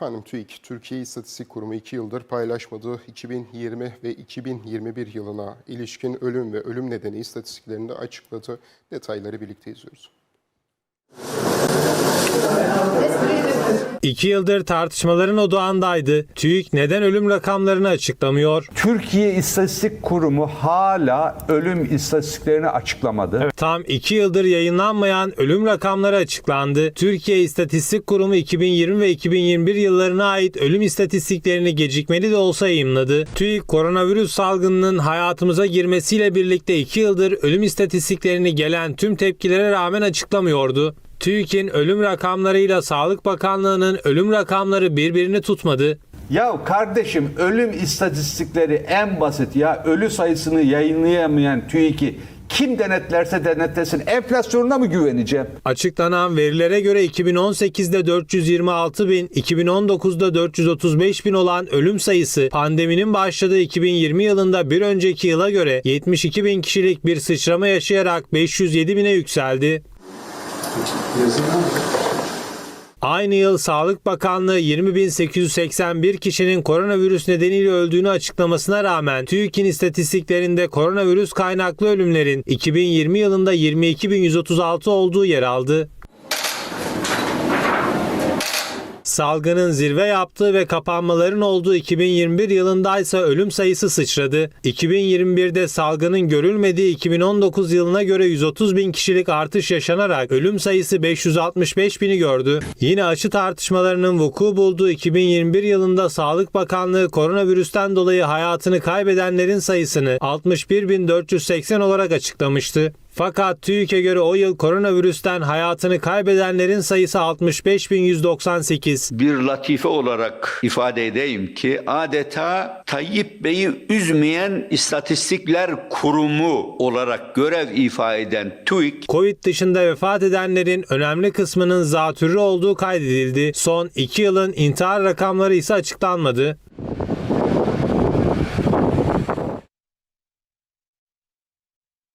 Efendim TÜİK, Türkiye İstatistik Kurumu 2 yıldır paylaşmadığı 2020 ve 2021 yılına ilişkin ölüm ve ölüm nedeni istatistiklerini de açıkladı. Detayları birlikte izliyoruz. İki yıldır tartışmaların odağındaydı. TÜİK neden ölüm rakamlarını açıklamıyor? Türkiye İstatistik Kurumu hala ölüm istatistiklerini açıklamadı. Tam iki yıldır yayınlanmayan ölüm rakamları açıklandı. Türkiye İstatistik Kurumu 2020 ve 2021 yıllarına ait ölüm istatistiklerini gecikmeli de olsa yayımladı. TÜİK koronavirüs salgınının hayatımıza girmesiyle birlikte iki yıldır ölüm istatistiklerini gelen tüm tepkilere rağmen açıklamıyordu. TÜİK'in ölüm rakamlarıyla Sağlık Bakanlığı'nın ölüm rakamları birbirini tutmadı. Ya kardeşim ölüm istatistikleri en basit ya ölü sayısını yayınlayamayan TÜİK'i kim denetlerse denetlesin enflasyonuna mı güveneceğim? Açıklanan verilere göre 2018'de 426 bin, 2019'da 435 bin olan ölüm sayısı pandeminin başladığı 2020 yılında bir önceki yıla göre 72 bin kişilik bir sıçrama yaşayarak 507 bine yükseldi. Aynı yıl Sağlık Bakanlığı 20.881 kişinin koronavirüs nedeniyle öldüğünü açıklamasına rağmen TÜİK'in istatistiklerinde koronavirüs kaynaklı ölümlerin 2020 yılında 22.136 olduğu yer aldı. Salgının zirve yaptığı ve kapanmaların olduğu 2021 yılında ise ölüm sayısı sıçradı. 2021'de salgının görülmediği 2019 yılına göre 130 bin kişilik artış yaşanarak ölüm sayısı 565 bini gördü. Yine aşı tartışmalarının vuku bulduğu 2021 yılında Sağlık Bakanlığı koronavirüsten dolayı hayatını kaybedenlerin sayısını 61.480 olarak açıklamıştı. Fakat TÜİK'e göre o yıl koronavirüsten hayatını kaybedenlerin sayısı 65.198. bir latife olarak ifade edeyim ki adeta Tayyip Bey'i üzmeyen istatistikler kurumu olarak görev ifa eden TÜİK Covid dışında vefat edenlerin önemli kısmının zatürre olduğu kaydedildi. Son 2 yılın intihar rakamları ise açıklanmadı.